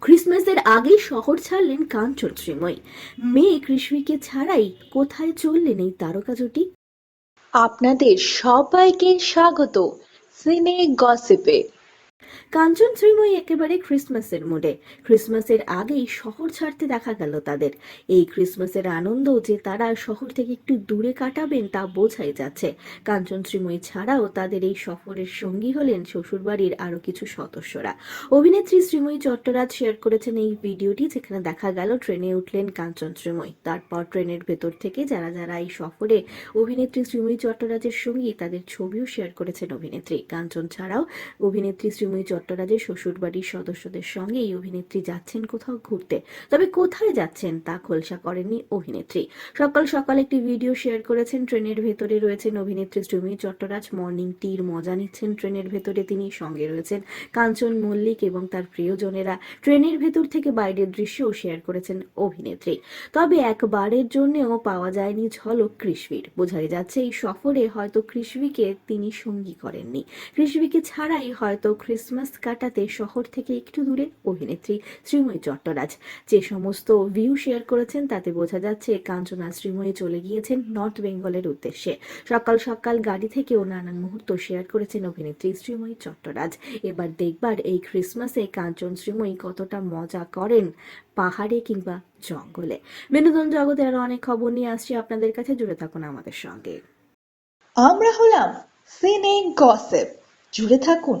ক্রিসমাসের আগেই শহর ছাড়লেন কাঞ্চন শ্রীময়ী। মেয়ে কৃষ্ণীকে ছাড়াই কোথায় চললেন এই তারকা জুটি? আপনাদের সবাইকে স্বাগত। সিনে গসিপে। কাঞ্চন শ্রীময়ী একেবারে ক্রিসমাসের মুডে ক্রিসমাসের আগেই শহর ছাড়তে দেখা গেল তাদের। এই ক্রিসমাসের আনন্দ যে তারা শহর থেকে একটু দূরে কাটাবেন তা বোঝাই যাচ্ছে। কাঞ্চন শ্রীময়ী ছাড়াও তাদের এই সফরের সঙ্গী হলেন শ্বশুরবাড়ির আরও কিছু সদস্যরা। অভিনেত্রী শ্রীময়ী চট্টরাজ শেয়ার করেছেন এই ভিডিওটি যেখানে দেখা গেল ট্রেনে উঠলেন কাঞ্চন শ্রীময়ী। তারপর ট্রেনের ভেতর থেকে যারা যারা এই সফরে অভিনেত্রী শ্রীময়ী চট্টরাজের সঙ্গী তাদের ছবিও শেয়ার করেছেন অভিনেত্রী। কাঞ্চন ছাড়াও অভিনেত্রী শ্রীময়ী চট্টরাজের শ্বশুরবাড়ির সদস্যদের সঙ্গে এই অভিনেত্রী যাচ্ছেন কোথাও ঘুরতে। তবে কোথায় যাচ্ছেন তা খোলসা করেননি অভিনেত্রী। সকাল সকাল একটি ভিডিও শেয়ার করেছেন ট্রেনের ভেতরে রয়েছেন অভিনেত্রী শ্রীময়ী চট্টরাজ। মর্নিং টির মজা নিচ্ছেন ট্রেনের ভেতরে। তিনি সঙ্গে রয়েছেন কাঞ্চন মল্লিক এবং তার প্রিয়জনেরা। ট্রেনের ভেতর থেকে বাইরের দৃশ্যও শেয়ার করেছেন অভিনেত্রী। তবে একবারের জন্যও পাওয়া যায়নি ঝলক কৃষ্ণীর। বোঝাই যাচ্ছে এই সফরে হয়তো কৃষ্ণীকে তিনি সঙ্গী করেননি। কৃষ্ণীকে ছাড়াই হয়তো ক্রিসমাস কাটাতে শহর থেকে একটু দূরে অভিনেত্রী শ্রীময়ী চট্টরাজ। যে সমস্ত ভিউ শেয়ার করেছেন, তাতে বোঝা যাচ্ছে কাঞ্চনা শ্রীময়ী চলে গিয়েছেন নর্থ বেঙ্গলের উদ্দেশ্যে। সকাল সকাল গাড়ি থেকেও নানান মুহূর্ত শেয়ার করেছেন অভিনেত্রী শ্রীময়ী চট্টরাজ। এবার দেখবার এই ক্রিসমাসে কাঞ্চন শ্রীময়ী কতটা মজা করেন পাহাড়ে কিংবা জঙ্গলে। বিনোদন জগতে আরও অনেক খবর নিয়ে আসছি আপনাদের কাছে, জুড়ে থাকুন আমাদের সঙ্গে। আমরা হলাম সিনে গসিপ জুড়ে থাকুন।